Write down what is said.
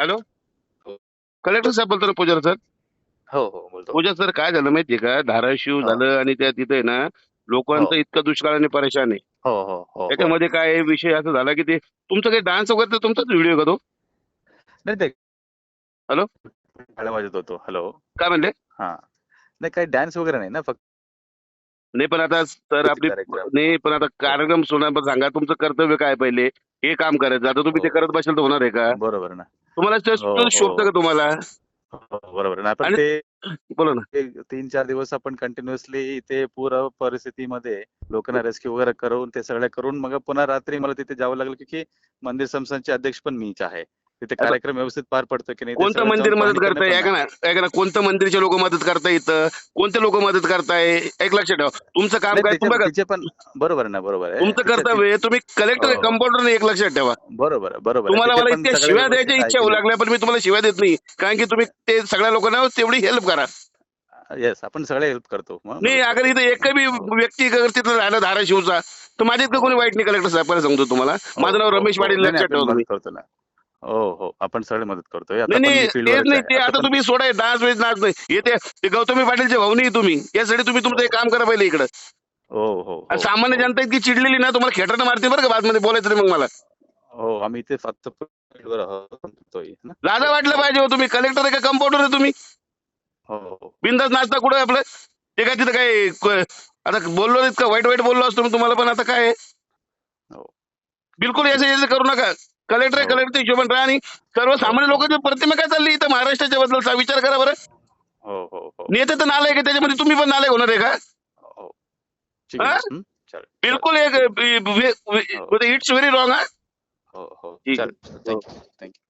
Hello. Collector साहेब बोलतो ना पूजा sir? हो हो बोलतो. पूजा सर काय झालं माहितीये का? धाराशिव. झालं आणि त्या तिथे ना लोकांचं हो. इतकं दुष्काळाने परेशान आहे. हो हो हो हो. त्याच्यामध्ये काय विषय असा झाला की ते तुमचं काही डान्स वगैरे तर तुमचाच व्हिडिओ का तो? नाही ते हॅलो? वाजत होतो. हॅलो? काय म्हणले? हा. नाही काही डान्स वगैरे नाही ना फक्त नाही पण आता सर आपली कार्यक्रम. नाही पण आता कार्यक्रम सोडा पण सांगा तुमचं कर्तव्य काय पहिले? हे काम करायचं आता तुम्ही ते हो. करत बसाल तर होणार आहे का? बरोबर ना. तुम्हाला ते हो, हो. शोभतं का तुम्हाला? हो, बरोबर ना. पण आणि- ते बोला ना. ते तीन चार दिवस आपण कंटिन्युअसली इथे पूर परिस्थितीमध्ये लोकांना रेस्क्यू वगैरे करून ते सगळं करून मग पुन्हा रात्री मला तिथे जावं लागलं की- की मंदिर संस्थानचे अध्यक्ष पण मीच आहे. तिथे कार्यक्रम व्यवस्थित पार पडतो की नाही कोणतं मंदिर मदत करताय? ऐका ना ऐका ना कोणतं मंदिरचे लोक मदत करताय इथं? कोणते लोक मदत करताय? एक लक्षात ठेवा. तुमचं काम काय? तुम्ही तिचे पण बरोबर ना बरोबर आहे. तुमचं कर्तव्य आहे. तुम्ही कलेक्टर हो. कंपाऊंडर नाही एक लक्षात ठेवा. बरोबर बरोबर. तुम्हाला मला इतक्या शिव्या द्यायच्या इच्छा होऊ. लागल्या पण मी तुम्हाला शिव्या देत नाही. कारण की तुम्ही ते सगळ्या लोकांना तेवढी हेल्प करा. येस आपण सगळे हेल्प करतो. मदत अगर करतो. इथे एक बी व्यक्ती अगर तिथं राहिला धाराशिवचा तर माझ्या इतकं कोणी वाईट नाही कलेक्टर साहेबांना सांगतो तुम्हाला. हो, माझं नाव हो, रमेश हो. पाटील लक्षात ठेवा हो हो. आपण सगळे मदत करतोय. आता नाही पण नाही तेच फील्डवरच नाही. आहे. ते आता पण- तुम्ही सोडा डान्स वेज नाच नाही. येते ते गौतमी पाटीलचे भावनी आहे तुम्ही. यासाठी तुम्ही तुमचं हे काम करा पहिले इकडं. हो हो हो. आणि सामान्य हो. जनता इतकी चिडलेली ना तुम्हाला खेटरनं मारते बरं का बातमध्ये बोलायचं नाही मग मला. हो आम्ही इथे फक्त फील्डवर आहोत. करतोय ना. लाजा वाटलं पाहिजे हो तुम्ही. कलेक्टर आहे का कंपाऊंडर आहे तुम्ही? हो हो. बिंदास नाचता कुठं आहे आपलं? ते काय तिथं काय क- आता बोललो इतकं वाईट वाईट बोललो असतो मी तुम्हाला पण. आता काय आहे? हो. बिलकुल याचं याचं करू नका. कलेक्टर आहे हो. कलेक्टर हिशोबाने राहा आणि सर्वसामान्य लोकांची प्रतिमा काय चालली इथं महाराष्ट्राच्या बद्दल विचार करा बरं. हो हो हो. नेते तर नालायक आहे त्याच्यामध्ये तुम्ही पण नालायक होणार आहे का? हो. ठीक आहे. हा? हं? चालेल. बिलकुल एक इट्स व्हेरी रॉंग हा. हो? हो ठीक. चालेल. Thank you thank you